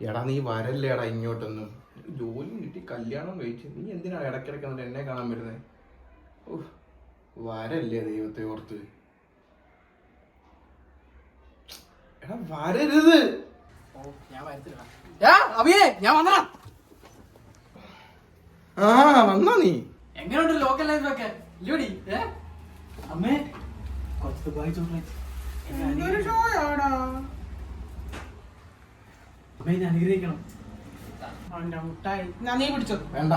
എടാ നീ വരല്ലേടാ ഇങ്ങോട്ടൊന്നും. ജോലി കിട്ടി കല്യാണം കഴിച്ച്. നീ എന്തിനാണ് ഇടയ്ക്കിടയ്ക്ക് എന്നിട്ട് എന്നെ കാണാൻ വരുന്നത് ഓഹ് വരല്ലേ ദൈവത്തെ ഓർത്ത്. എടാ വരരുത്. അഭിയേ ഞാൻ വന്നടാ. ആ വന്നാ നീ. എങ്ങനെയുണ്ട് ലോക്കൽ ലൈഫ് ഒക്കെ? ഇല്ലോടി ഏ? അമ്മേ കുറച്ച് ദുബായ് ചോക്ലേറ്റ് നീ പിടിച്ചോ. വേണ്ട.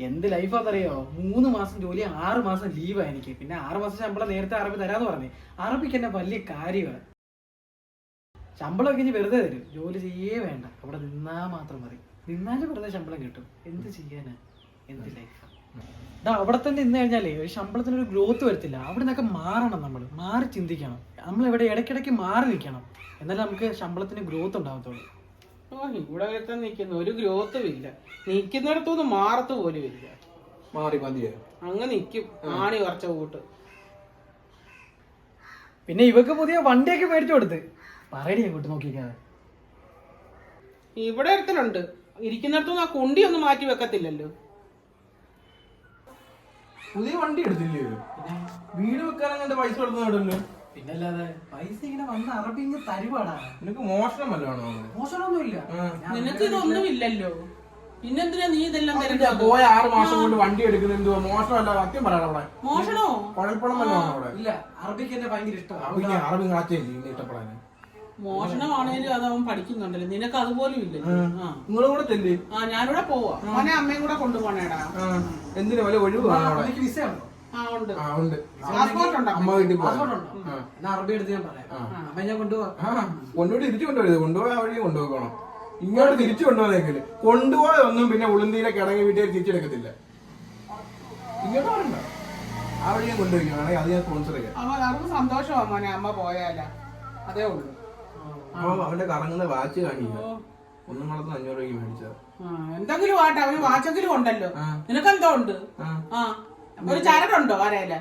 എന്ത് ലൈഫാന്നറിയോ മൂന്ന് മാസം ജോലി ആറ് മാസം ലീവാ എനിക്ക്. പിന്നെ ആറ് മാസം ശമ്പളം നേരത്തെ അറബി തരാന്ന് പറഞ്ഞു. അറബിക്ക് എന്നെ വലിയ കാര്യമാണ്. ശമ്പളമൊക്കെ ഇനി വെറുതെ തരും. ജോലി ചെയ്യേ വേണ്ട. അവിടെ നിന്നാ മാത്രം മതി. നിന്നാലും വെറുതെ ശമ്പളം കിട്ടും. എന്ത് ചെയ്യാനാ? എന്ത് ലൈഫാ അവിടെ തന്നെ നിന്ന് കഴിഞ്ഞാലേ ഒരു ശമ്പളത്തിന് ഒരു ഗ്രോത്ത് വരത്തില്ല. അവിടെ നിന്നൊക്കെ മാറണം നമ്മൾ മാറി ചിന്തിക്കണം. നമ്മൾ ഇവിടെ ഇടയ്ക്കിടയ്ക്ക് മാറി നിൽക്കണം. എന്നാലേ നമുക്ക് ശമ്പളത്തിന് ഗ്രോത്ത് ഉണ്ടാകത്തുള്ളൂ ഓ ഇവിടെ തന്നെ നിൽക്കുന്നു. ഒരു ഗ്രോത്തും ഇല്ല. നിൽക്കുന്നിടത്തുനിന്ന് മാറത്ത് പോലും ഇല്ല. മാറി മതിയോ അങ്ങ് നിൽക്കും. ആണി കുറച്ച കൂട്ട്. പിന്നെ ഇവക്ക് പുതിയ വണ്ടിയൊക്കെ മേടിച്ചു കൊടുത്ത്. പറയടി അങ്ങോട്ട് നോക്കിക്കാതെ. ഇവിടെ ഒരുത്തനുണ്ട്. ഇരിക്കുന്നിടത്തുനിന്ന് ആ കുണ്ടി ഒന്നും മാറ്റി വെക്കത്തില്ലല്ലോ. പുതിയ വണ്ടി എടുത്തില്ലേ? വീട് വെക്കാൻ അങ്ങനത്തെ പൈസ കൊടുക്കുന്നുണ്ടല്ലോ പിന്നല്ലാതെ പൈസ ഇങ്ങനെ വന്ന് അറബി ഇങ്ങ് തരുവാടാ. നിനക്ക് മോഷണം വല്ലതാണോ മോശമൊന്നുമില്ല നിനക്ക് ഇതൊന്നും ഇല്ലല്ലോ പിന്നെന്തിനാ നീ ഇതെല്ലാം തരുന്നത്? തിരഞ്ഞെടുത്തത് പോയ ആറ് മാസം കൊണ്ട് വണ്ടി എടുക്കുന്നത് എന്തുവാ? മോശമല്ല സത്യം പറയണം അവിടെ. മോഷണോ? കുഴപ്പണം വല്ലതാണോ അവിടെ? ഇല്ല അറബിക്ക് എന്നെ ഭയങ്കര ഇഷ്ടമാണ്. അറബി അറബി ഇന്ന് ഇഷ്ടപ്പെടാൻ മോഷണമാണേലും അത് അവൻ പഠിക്കുന്നുണ്ടല്ലോ. നിനക്ക് അതുപോലും ഇല്ല. ആ. നിങ്ങളും കൂടെ ചെല്ല്. ആ ഞാനിവിടെ പോവാ. മോനെ അമ്മയും കൂടെ കൊണ്ടുപോണേടാ. എന്തിനു വല്ല ഒഴിവ് എനിക്ക് വിസ ഉണ്ടോ? ആ ഉണ്ട്. ആ ഉണ്ട്. പാസ്പോർട്ട് ഉണ്ടോ അമ്മ വീട്ടിൽ പോകാം പാസ്പോർട്ട് ഉണ്ടോ? എന്നാ അറബി എടുത്ത് ഞാൻ പറയാം. അമ്മ ഞാൻ കൊണ്ടുപോവാ. കൊണ്ടുപോയി തിരിച്ചു കൊണ്ടുപോയത്. കൊണ്ടുപോയ വഴി കൊണ്ടുപോകണം ഇങ്ങോട്ട് തിരിച്ചു കൊണ്ടുപോകുന്നേക്കിൽ കൊണ്ടുപോയ ഒന്നും പിന്നെ ഉളുന്തിയിലെ കിടങ്ങി വീട്ടിൽ തിരിച്ചെടുക്കത്തില്ല. ഇങ്ങോട്ട് വരണ്ട. ആ വഴിയും കൊണ്ടുപോയിക്കുകയാണെങ്കിൽ അത് ഞാൻ സ്പോൺസർ ചെയ്യാം. സന്തോഷമാണ് സന്തോഷമാ മോനെ. അമ്മ പോയാല. അതേ ഉള്ളൂ. അപ്പൊ അവന്റെ കറങ്ങുന്ന വാച്ച് കാണില്ല. ഒന്നും വളർത്തുന്ന അഞ്ഞൂറ് രൂപയ്ക്ക് മേടിച്ചത്. എന്തെങ്കിലും ആട്ടെ അവന് വാച്ചെങ്കിലും ഉണ്ടല്ലോ. നിനക്കെന്തോ ഉണ്ട്? ആ. ഒരു ചരടുണ്ടോ വരയില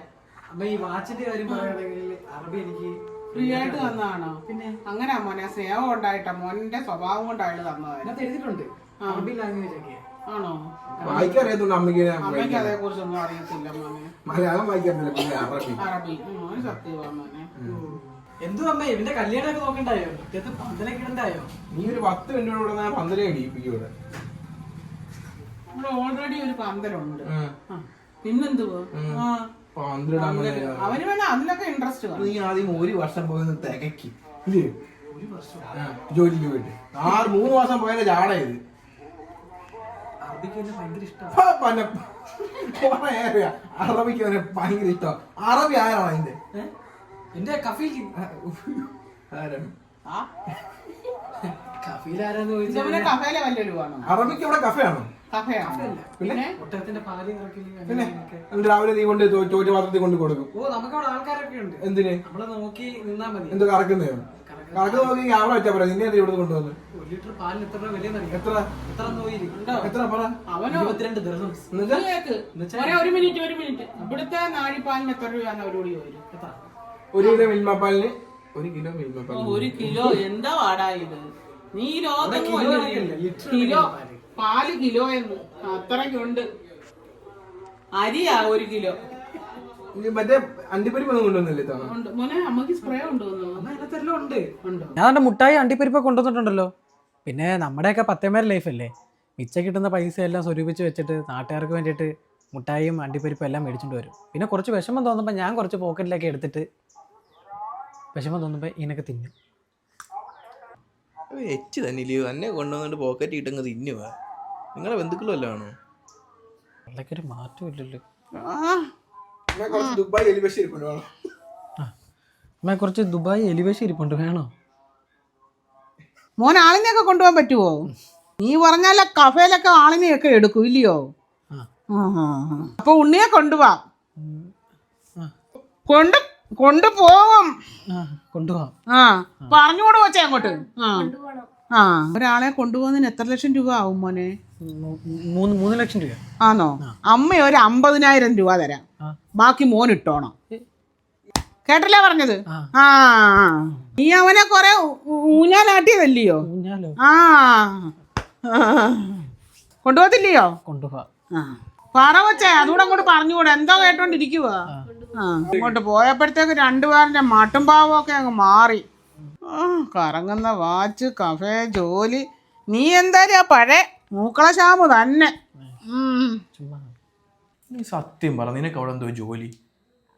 അപ്പൊ ഈ വാച്ചിന്റെ കാര്യം പറയുകയാണെങ്കിൽ അറബി എനിക്ക് ഫ്രീ ആയിട്ട് തന്നതാണോ? പിന്നെ? അങ്ങനെ മോനെ സ്നേഹം ഉണ്ടായിട്ടാ മോന്റെ സ്വഭാവം കൊണ്ടായിട്ട് തന്നതായിരുന്നു. അതിനകത്ത് എഴുതിയിട്ടുണ്ട് അറബി ലാംഗ്വേജ് ഒക്കെ ആണോ? വായിക്കാൻ അറിയത്തുണ്ട് അമ്മയ്ക്ക് അമ്മയ്ക്ക് അതേ കുറിച്ചൊന്നും അറിയത്തില്ല മോനെ മലയാളം വായിക്കാൻ പിന്നെ അറബി. അറബി. ഉം, അത് സത്യമാ മോനെ എന്തു അമ്മ ഇവന്റെ കല്യാണമൊക്കെ നോക്കണ്ടായോ? ഇദ്ദേഹത്തെ പന്തലൊക്കെ ഉണ്ടായോ നീ ഒരു പത്ത് മിനിറ്റ് കൂടെ ഞാൻ പന്തലേ ഇടിയിപ്പിക്കും ഇവിടെ. ഓൾറെഡി ഒരു പന്തലുണ്ട്. പിന്നെന്തുവാ. അവന് വേണം അതിലൊക്കെ ഇൻട്രസ്റ്റ് നീ ആദ്യം ഒരു വർഷം പോയി തികക്കി ജോലിക്ക് പോയിട്ട്. ആറ് മൂന്ന് മാസം പോയാലും ജാട അറബിക്ക് അവനെ ഭയങ്കര ഇഷ്ടം. അറബി ആരാണ് അതിന്റെ? എന്റെ കഫീൽ അറബിക്ക് അവിടെ കഫയാണോ? പിന്നെ. രാവിലെ നീ കൊണ്ട് ചോറ്റ് പാത്രത്തിൽ കൊണ്ട് കൊടുക്കും. ഓ നമുക്ക് അവിടെ ആൾക്കാരൊക്കെ ഉണ്ട്. എന്തിന്? നമ്മളെ നോക്കി നിന്നാ മതി. എന്തോ കറക്കുന്നയോ കറക്കുന്ന നോക്കി ക്യാമറ വെച്ചാ പറയാം നിന്നെ ഇവിടെ കൊണ്ടുവന്ന്? ഒരു ലിറ്റർ പാലിന് എത്ര രൂപ എത്ര? എത്ര എത്ര പറ. അവനോ? ഇരുപത്തിരണ്ട്. ഒരേ മിനിറ്റ് ഒരു മിനിറ്റ്. ഇവിടുത്തെ നാഴിപ്പാലിന് എത്ര രൂപയാണ് ഒരു കൂടി വരും എത്ര? ഒരു കിലോ മിൽമപ്പാലിന് ഒരു കിലോ മിൽമപ്പാലിന്. ഒരു കിലോ എന്താ വാടാ ഇത്? നീ കിലോ. പാൽ കിലോ എന്ന്. അത്രയ്ക്കുണ്ട്. അരിയാ ഒരു കിലോ. കൊണ്ടുവന്നില്ലേ തവണ മോനെ അമ്മയ്ക്ക് സ്പ്രേ ഉണ്ട്. ഉണ്ടോ? ഞാൻ എന്റെ മുട്ടായി അണ്ടിപ്പരിപ്പ് കൊണ്ടുവന്നിട്ടുണ്ടല്ലോ. പിന്നെ നമ്മുടെയൊക്കെ പത്തേമാര് ലൈഫല്ലേ മിച്ച കിട്ടുന്ന പൈസ എല്ലാം സ്വരൂപിച്ച് വെച്ചിട്ട് നാട്ടുകാർക്ക് വേണ്ടിയിട്ട് മുട്ടായിയും അണ്ടിപ്പരിപ്പും എല്ലാം മേടിച്ചുകൊണ്ട് വരും. പിന്നെ കുറച്ച് വിഷമം തോന്നുമ്പോൾ ഞാൻ കുറച്ച് പോക്കറ്റിലൊക്കെ എടുത്തിട്ട് വിഷമം തോന്നുമ്പോൾ ഇതിനൊക്കെ തിന്നും. എച്ച് തന്നെ ഇല്ലയോ? എന്നെ കൊണ്ടുവന്നിട്ട് പോക്കറ്റ് ഇട്ടങ്ങ് തിന്നുക നിങ്ങളെ ബന്ധുക്കളും അല്ലാണോ അതിലൊക്കെ ഒരു മാറ്റമില്ലല്ലോ കുറച്ച് ദുബായ് എലിവേഷൻ ഇരിപ്പുണ്ട് വേണോ. അമ്മ കുറച്ച് ദുബായ് എലിവേഷൻ ഇരിപ്പുണ്ട് വേണോ? മോൻ ആളിനെയൊക്കെ കൊണ്ടുപോകാൻ പറ്റുമോ നീ പറഞ്ഞാല കഫേലൊക്കെ ആളിനെയൊക്കെ എടുക്കും ഇല്ലയോ. അപ്പൊ ഉണ്ണിയെ കൊണ്ടുപോവാ. കൊണ്ട് കൊണ്ടുപോകും ആ ആ പറഞ്ഞുകൂടെ വെച്ചേ അങ്ങോട്ട്. ആ. ആ. ഒരാളെ കൊണ്ടുപോകുന്നതിന് എത്ര ലക്ഷം രൂപ ആവും മോനെ? മൂന്ന് മൂന്ന് ലക്ഷം രൂപ. ആണോ അമ്മ ഒരു അമ്പതിനായിരം രൂപ തരാം. ബാക്കി മോൻ ഇട്ടോണം. കേട്ടല്ലേ പറഞ്ഞത്? ആ. നീ അവനെ കൊറേ ഊഞ്ഞാലാട്ടിയതല്ലയോ? ഊഞ്ഞാലോ? ആ. കൊണ്ടുപോകത്തില്ലയോ? കൊണ്ടുപോവാ. പറ വച്ചേ അതുകൂടെ അങ്ങോട്ട് പറഞ്ഞുകൂടെ? എന്തോ കേട്ടോണ്ടിരിക്കുവാ. ആ. അങ്ങോട്ട് പോയപ്പോഴത്തേക്ക് രണ്ടുപേരുടെ മട്ടും പാവവും ഒക്കെ അങ്ങ് മാറി. കറങ്ങുന്ന വാച്ച് കഫേ ജോലി. നീ എന്തായാലും ആ പഴയ മൂക്കള ശ്യാമു തന്നെ. നീ സത്യം പറ നിനക്ക് അവിടെ എന്തോ ജോലി?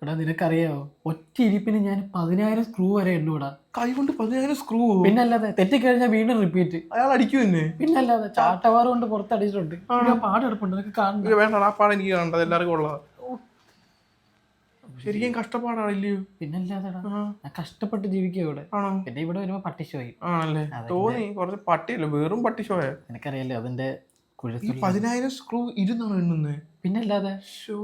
എടാ നിനക്കറിയാവോ? ഒറ്റ ഇരിപ്പിന് ഞാൻ പതിനായിരം സ്ക്രൂ വരെ ഉള്ളൂടാ. കൈ കൊണ്ട് പതിനായിരം സ്ക്രൂ പിന്നല്ലാതെ തെറ്റിക്കഴിഞ്ഞാൽ വീണ്ടും റിപ്പീറ്റ് അയാൾ അടിക്കും എന്നെ? പിന്നല്ലാതെ ചാട്ടവാറ് കൊണ്ട് പുറത്തടിച്ചിട്ടുണ്ട്. പാടെടുപ്പുണ്ട് നിനക്ക് കാണുന്നു വേണ്ട ആ പാടം എനിക്ക് കാണേണ്ടത് എല്ലാവർക്കും ഉള്ളതാ. ശരിക്കും കഷ്ടപ്പാടാണ് ഇല്ലയോ പിന്നല്ലാതെടാ ഞാൻ കഷ്ടപ്പെട്ട് ജീവിക്കുക ഇവിടെ. ആണോ? പിന്നെ ഇവിടെ വരുമ്പോ പട്ടിശോയി ആണല്ലേ? തോന്നി. കുറച്ച് പട്ടിയല്ലോ? വെറും പട്ടിഷോയ എനിക്കറിയാലോ അതിന്റെ ഈ പതിനായിരം സ്ക്രൂ ഇരുന്നാണ് എണ്ണുന്നത് പിന്നല്ലാതെ ഷോ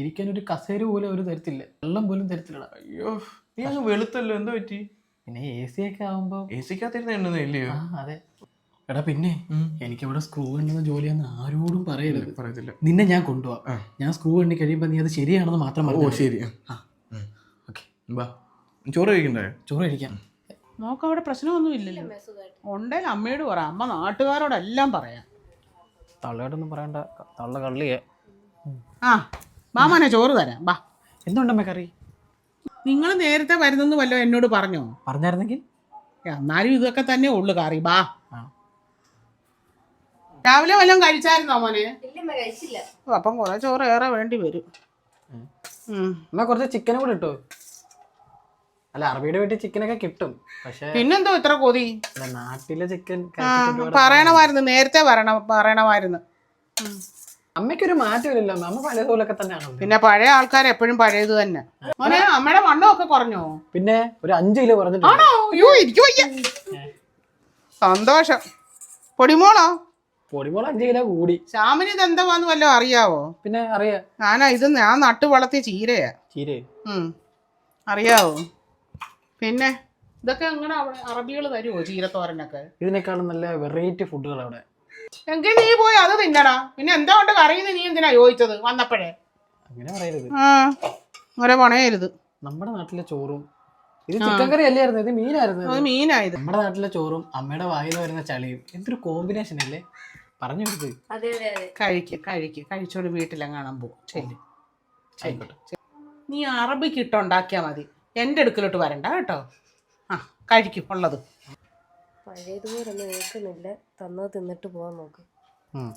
ഇരിക്കാൻ ഒരു കസേര പോലും ഒരു തരത്തില്ല. വെള്ളം പോലും തരത്തില്ല അയ്യോ നീ അങ്ങ് വെളുത്തല്ലോ. എന്താ പറ്റി? പിന്നെ എ സി ഒക്കെ ആവുമ്പോ എ സിക്കകത്തിരുന്ന് എണ്ണുന്നേ ഇല്ലയോ? ആ അതെ. എടാ പിന്നെ എനിക്ക് അവിടെ സ്ക്രൂ എണ്ണുന്ന ജോലിയാന്ന് ആരോടും പറയരുത്. പറയത്തില്ല. നിന്നെ ഞാൻ കൊണ്ടുപോവാം. ഞാൻ സ്ക്രൂ എണ്ണി കഴിയുമ്പോൾ നീ അത് ശരിയാണെന്ന് മാത്രം ഓ. ശരി. ഓക്കെ. ചോറ് കഴിക്കണ്ടേ? ചോറ് കഴിക്കാം. മോക്ക് അവിടെ പ്രശ്നമൊന്നും ഇല്ലല്ലോ. ഉണ്ടെങ്കിൽ അമ്മയോട് പറ. അമ്മ നാട്ടുകാരോടെല്ലാം പറയാം. തള്ളയോടൊന്നും പറയണ്ട. തള്ള കള്ളിയെ. ആ മാമനെ ചോറ് തരാം. ബാ എന്തുണ്ടമ്മ കറി? നിങ്ങൾ നേരത്തെ വരുന്നെന്ന് വല്ലോ എന്നോട് പറഞ്ഞോ? പറഞ്ഞായിരുന്നെങ്കിൽ? എന്നാലും ഇതൊക്കെ തന്നെ ഉള്ളു കറി. ബാ. രാവിലെ വല്ലതും കഴിച്ചായിരുന്നോ മോനെ? ഇല്ലമ്മ കഴിച്ചില്ല. ഓ, അപ്പം കുറെ ചോറ് ഏറെ വേണ്ടി വരും. എന്നാ അമ്മ കുറച്ച് ചിക്കനും കൂടെ ഇട്ടോ. അല്ല അറബിയുടെ വീട്ടിൽ ചിക്കനൊക്കെ കിട്ടും. പക്ഷേ പിന്നെന്തോ ഇത്ര കൊതി? അല്ല, നാട്ടിലെ ചിക്കൻ ആ പറയണമായിരുന്നു നേരത്തെ പറയണ പറയണമായിരുന്നു. അമ്മയ്ക്കൊരു മാറ്റമില്ലല്ലോ അമ്മ. പഴയ പോലൊക്കെ തന്നെയാണ്? പിന്നെ പഴയ ആൾക്കാർ എപ്പോഴും പഴയത് തന്നെ. മോനെ അമ്മയുടെ വണ്ണമൊക്കെ കുറഞ്ഞോ? പിന്നെ ഒരു അഞ്ച് കിലോ പറഞ്ഞിട്ടുണ്ട് ആണോ? അയ്യോ എനിക്ക് വയ്യ. സന്തോഷം. പൊടിമോളോ? പൊടിമോൾ അഞ്ച് കിലോ കൂടി. ശ്യാമിന് ഇത് എന്താന്ന് വല്ലതും അറിയാവോ? പിന്നെ അറിയാ. ഞാനാ ഇത് ഞാൻ നട്ടു വളർത്തിയ ചീരയാ. ചീരേ? ഉം. അറിയാവോ? പിന്നെ? ഇതൊക്കെ എങ്ങനെ അവിടെ അറബികൾ തരുമോ ചീരത്തോരനൊക്കെ? ഇതിനേക്കാളും നല്ല വെറൈറ്റി ഫുഡുകൾ അവിടെ. എങ്കിൽ നീ പോയി അത് തിന്നടാ. പിന്നെ എന്താ കൊണ്ട് കറിയുന്നത് നീ എന്തിനാ ചോദിച്ചത് വന്നപ്പോഴേ? അങ്ങനെ പറയരുത്. ആ ഒരെ പണയരുത്. നമ്മുടെ നാട്ടിലെ ചോറും ഇത് ചിക്കൻ കറി അല്ലായിരുന്നു? ഇത് മീനായിരുന്നു. അത് മീനായത് നമ്മുടെ നാട്ടിലെ ചോറും അമ്മയുടെ വായിൽ വരുന്ന ചളിയും എന്തൊരു കോമ്പിനേഷൻ അല്ലേ? പറഞ്ഞു കൊടുത്ത് കഴിക്ക കഴിക്ക അതെ. കഴിക്ക് കഴിക്ക്. കഴിച്ചോട് വീട്ടിലെങ്ങാണം പോ ശരി. നീ അറബിക്ക് ഇട്ടുണ്ടാക്കിയാൽ മതി. എന്റെ അടുക്കലോട്ട് വരണ്ട കേട്ടോ. ആ കഴിക്കും ഉള്ളത്. പഴയതുപോലെ നോക്കുന്നില്ല കേൾക്കുന്നില്ല തന്നത് തിന്നിട്ട് പോവാൻ നോക്ക്. ഉം.